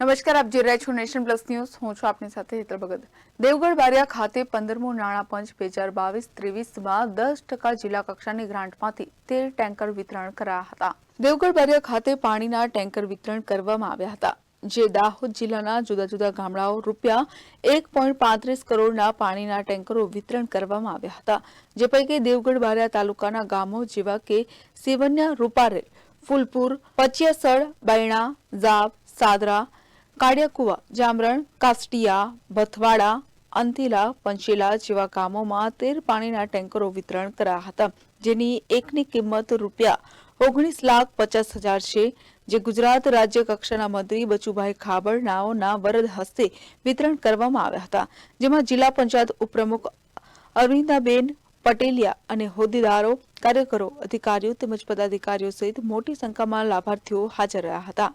નમસ્કાર, આપ જોઈ રહ્યા છો નેશન પ્લસ ન્યૂઝ. હું છું આપની સાથે હેતર ભગત. દેવગઢ બારિયા ખાતે પંદરમું નાણાં પંચ બે હજાર બાવીસ ત્રેવીસમાં દસ ટકા જિલ્લા કક્ષાની ગ્રાન્ટમાંથી તેલ ટેન્કર વિતરણ કરાયા હતા. દેવગઢ બારિયા ખાતે પાણીના ટેન્કર વિતરણ કરવામાં આવ્યા હતા, જે દાહોદ જિલ્લાના જુદા જુદા ગામડાઓ રૂપિયા એક પોઈન્ટ પાંત્રીસ કરોડના પાણીના ટેન્કરો વિતરણ કરવામાં આવ્યા હતા, જે પૈકી દેવગઢ બારિયા તાલુકાના ગામો જેવા કે સેવન્યા, રૂપારેલ, ફૂલપુર, પચિયાસળ, બૈણા ઝાબ સાદરા કાડિયાકુવા જામરણ, કાસ્ટિયા ભથવાડા અંતિલા પંચીલા જેવા ગામોમાં તેર પાણીના ટેન્કરો વિતરણ કરાયા હતા, જેની એકની કિંમત રૂપિયા ઓગણીસ લાખ પચાસ હજાર છે, જે ગુજરાત રાજ્ય કક્ષાના મંત્રી બચુભાઈ ખાબડનાઓના વરદ હસ્તે વિતરણ કરવામાં આવ્યા હતા, જેમાં જિલ્લા પંચાયત ઉપપ્રમુખ અરવિંદાબેન પટેલિયા અને હોદ્દેદારો, કાર્યકરો, અધિકારીઓ તેમજ પદાધિકારીઓ સહિત મોટી સંખ્યામાં લાભાર્થીઓ હાજર રહ્યા હતા.